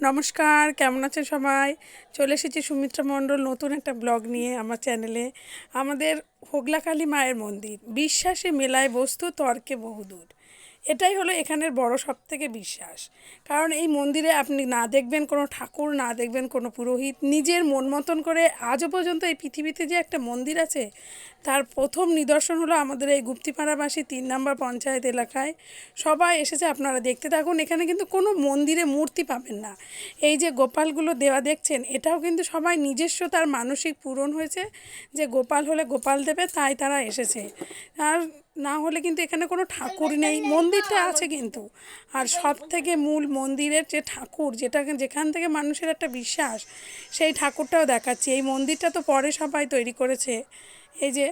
নমস্কার, কেমন আছে সবাই? চলে এসেছি সুমিত্রা মণ্ডল নতুন একটা ব্লগ নিয়ে আমার চ্যানেলে আমাদের হোগলাকালী মায়ের মন্দির, বিশ্বাসে মেলায় বস্তু তর্কে বহুদূর। এটাই হলো এখানের বড় সব থেকে বিশ্বাস। কারণ এই মন্দিরে আপনি না দেখবেন কোনো ঠাকুর, না দেখবেন কোনো পুরোহিত, নিজের মন মতন করে আজও পর্যন্ত এই পৃথিবীতে যে একটা মন্দির আছে, তার প্রথম নিদর্শন হলো আমাদের এই গুপ্তিপাড়াবাসী তিন নম্বর পঞ্চায়েত এলাকায়। সবাই এসেছে, আপনারা দেখতে থাকুন, এখানে কিন্তু কোনো মন্দিরে মূর্তি পাবেন না। এই যে গোপালগুলো দেওয়া দেখছেন, এটাও কিন্তু সবাই নিজস্ব, তার মানসিক পূরণ হয়েছে যে গোপাল হলে গোপাল দেবে, তাই তারা এসেছে। আর না হলে কিন্তু এখানে কোনো ঠাকুর নেই। মন্দিরটা আছে কিন্তু। আর সব থেকে মূল মন্দিরের যে ঠাকুর যেটা যেখান থেকে মানুষের একটা বিশ্বাস সেই ঠাকুরটাও দেখাচ্ছি। এই মন্দিরটা তো পরে সবাই তৈরি করেছে। এই যে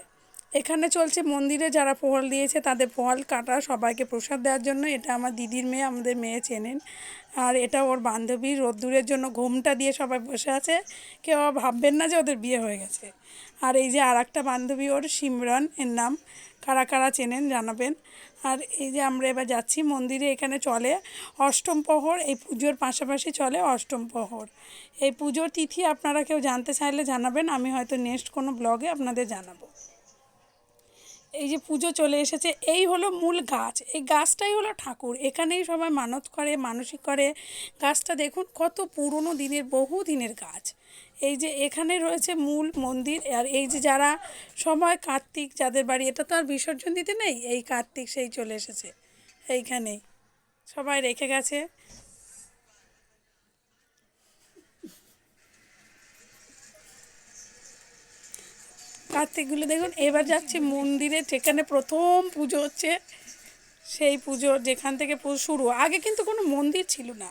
এখানে চলছে মন্দিরে যারা পোহাল দিয়েছে তাদের পোহল কাটা সবাইকে প্রসাদ দেওয়ার জন্য। এটা আমার দিদির মেয়ে, আমাদের মেয়ে চেনেন। আর এটা ওর বান্ধবী রোদ্দুরের জন্য ঘোমটা দিয়ে সবাই বসে আছে। কেউ ভাববেন না যে ওদের বিয়ে হয়ে গেছে। আর এই যে আর একটা বান্ধবী ওর সিমরন এর নাম। কারা কারা চেনেন জানাবেন। আর এই যে আমরা এবার যাচ্ছি মন্দিরে, এখানে চলে অষ্টম প্রহর, এই পুজোর পাশাপাশি চলে অষ্টম প্রহর। এই পুজোর তিথি আপনারা কেউ জানতে চাইলে জানাবেন, আমি হয়তো নেক্সট কোনো ব্লগে আপনাদের জানাব। এই যে পুজো চলে এসেছে, এই হলো মূল গাছ। এই গাছটাই হলো ঠাকুর। এখানেই সবাই মানত করে, মানসিক করে। গাছটা দেখুন, কত পুরনো দিনের, বহু দিনের গাছ। এই যে এখানে রয়েছে মূল মন্দির, আর এই যে যারা সবাই কার্তিক, যাদের বাড়ি, এটা তো আর বিসর্জন দিতে নেই? এই কার্তিক সেই চলে এসেছে। এইখানেই। সবাই রেখে গেছে। কার্তিকগুলো দেখুন, এবার যাচ্ছে মন্দিরে, যেখানে প্রথম পুজো হচ্ছে, সেই পুজো যেখান থেকে পুজো শুরু। আগে কিন্তু কোনো মন্দির ছিল না।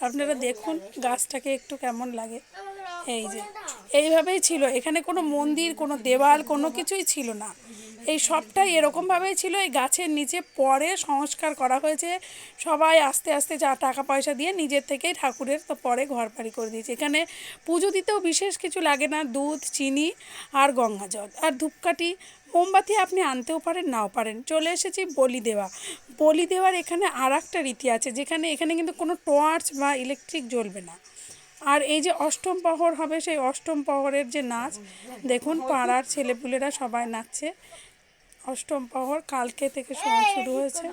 আপনারা দেখুন গাছটাকে একটু কেমন লাগে। এই যে, এইভাবেই ছিল। এখানে কোনো মন্দির, কোনো দেওয়াল, কোনো কিছুই ছিল না। এই সবটাই এরকমভাবেই ছিল। এই গাছের নিচে পরে সংস্কার করা হয়েছে। সবাই আস্তে আস্তে যা টাকা পয়সা দিয়ে নিজের থেকেই ঠাকুরের তো পরে ঘর বাড়ি করে দিয়েছে। এখানে পুজো দিতেও বিশেষ কিছু লাগে না, দুধ, চিনি আর গঙ্গা জল। আর ধূপকাঠি, মোমবাতি আপনি আনতেও পারেন, নাও পারেন। চলে এসেছি বলি দেওয়া বলি দেওয়ার এখানে আর একটা রীতি আছে, যেখানে এখানে কিন্তু কোনো টর্চ বা ইলেকট্রিক জ্বলবে না। আর এই যে অষ্টম প্রহর হবে, সেই অষ্টম প্রহরের যে নাচ, দেখুন পাড়ার ছেলেপুলেরা সবাই নাচছে। অষ্টম প্রহর কালকে থেকে শুরু হয়েছে।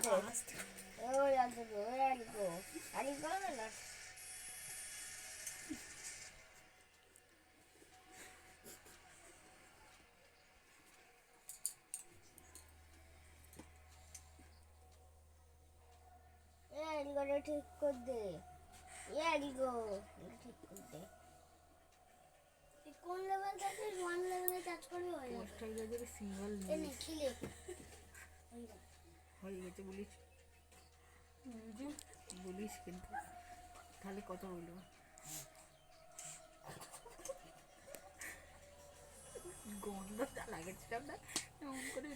ঠিক কর দে। ঠিক কর দে। কোন লেভেল থেকে ওয়ান লেভেলে টাচ করবি হয়ে যাবে। পোস্টার গাজরে সিঙ্গল এনে খিলে। হয়ে গেছে বলিস। বলিস কিন্তু। তাহলে কত হলো? গন্ধটা লাগেছিলাম না। এমন করে